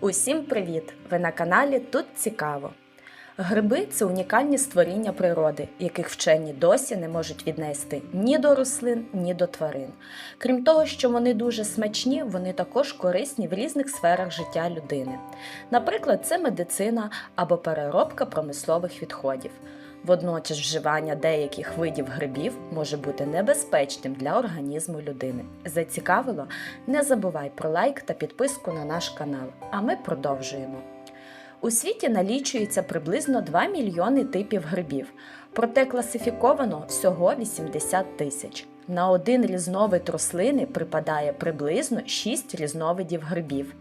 Усім привіт! Ви на каналі Тут Цікаво. Гриби це унікальні створіння природи, яких вчені досі не можуть віднести ні до рослин, ні до тварин. Крім того, що вони дуже смачні, вони також корисні в різних сферах життя людини. Наприклад, це медицина або переробка промислових відходів. Водночас вживання деяких видів грибів може бути небезпечним для організму людини. Зацікавило? Не забувай про лайк та підписку на наш канал. А ми продовжуємо. У світі налічується приблизно 2 мільйони типів грибів, проте класифіковано всього 80 тисяч. На один різновид рослини припадає приблизно 6 різновидів грибів.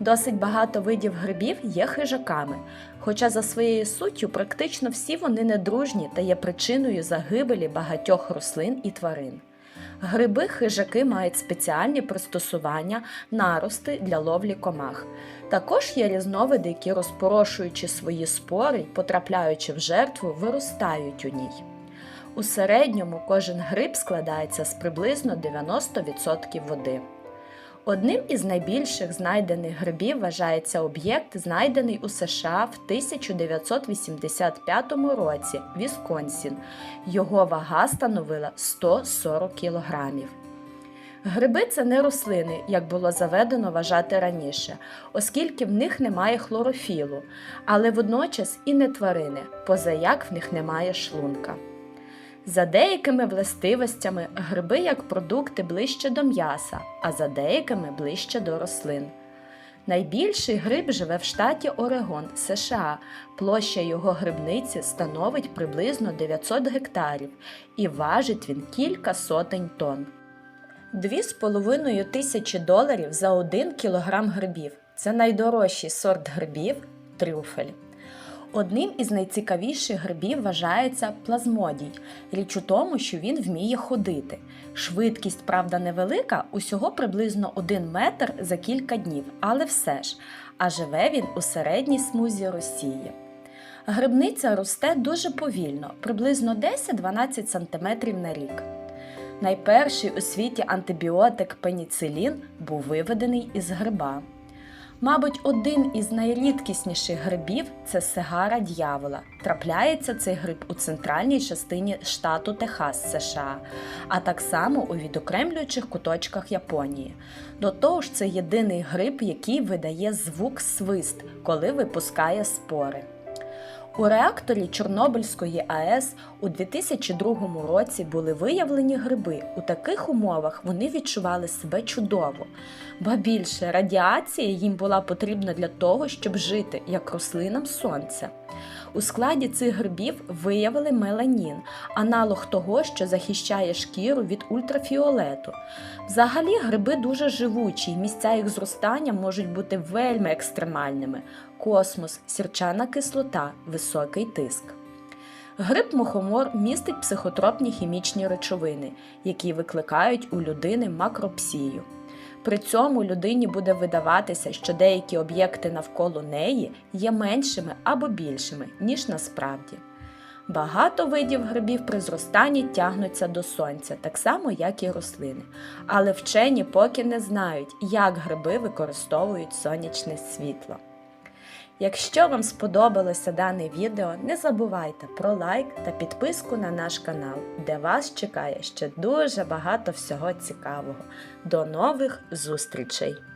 Досить багато видів грибів є хижаками, хоча за своєю суттю практично всі вони недружні та є причиною загибелі багатьох рослин і тварин. Гриби хижаки мають спеціальні пристосування, нарости для ловлі комах. Також є різновиди, які, розпорошуючи свої спори потрапляючи в жертву, виростають у ній. У середньому кожен гриб складається з приблизно 90% води. Одним із найбільших знайдених грибів вважається об'єкт, знайдений у США в 1985 році Вісконсін. Його вага становила 140 кілограмів. Гриби це не рослини, як було заведено вважати раніше, оскільки в них немає хлорофілу, але водночас і не тварини, позаяк в них немає шлунка. За деякими властивостями гриби як продукти ближче до м'яса, а за деякими ближче до рослин. Найбільший гриб живе в штаті Орегон, США. Площа його грибниці становить приблизно 900 гектарів і важить він кілька сотень тонн. Дві з половиною тисячі доларів за один кілограм грибів. Це найдорожчий сорт грибів трюфель. Одним із найцікавіших грибів вважається плазмодій. Річ у тому, що він вміє ходити. Швидкість, правда, невелика, усього приблизно 1 метр за кілька днів, але все ж, а живе він у середній смузі Росії. Грибниця росте дуже повільно, приблизно 10-12 см на рік. Найперший у світі антибіотик пеніцилін був виведений із гриба. Мабуть, один із найрідкісніших грибів це сигара дьявола. Трапляється цей гриб у центральній частині штату Техас, США, а так само у відокремлюючих куточках Японії. До того ж, це єдиний гриб, який видає звук свист, коли випускає спори. У реакторі Чорнобильської АЕС у 2002 році були виявлені гриби. У таких умовах вони відчували себе чудово, ба більше радіація їм була потрібна для того, щоб жити як рослинам сонця. У складі цих грибів виявили меланін, аналог того, що захищає шкіру від ультрафіолету. Взагалі, гриби дуже живучі, і місця їх зростання можуть бути вельми екстремальними: космос, сірчана кислота, високий тиск. Гриб мухомор містить психотропні хімічні речовини, які викликають у людини макропсію. При цьому людині буде видаватися, що деякі об'єкти навколо неї є меншими або більшими, ніж насправді. Багато видів грибів при зростанні тягнуться до сонця, так само, як і рослини. Але вчені поки не знають, як гриби використовують сонячне світло. Якщо вам сподобалося дане відео, не забувайте про лайк та підписку на наш канал, де вас чекає ще дуже багато всього цікавого. До нових зустрічей!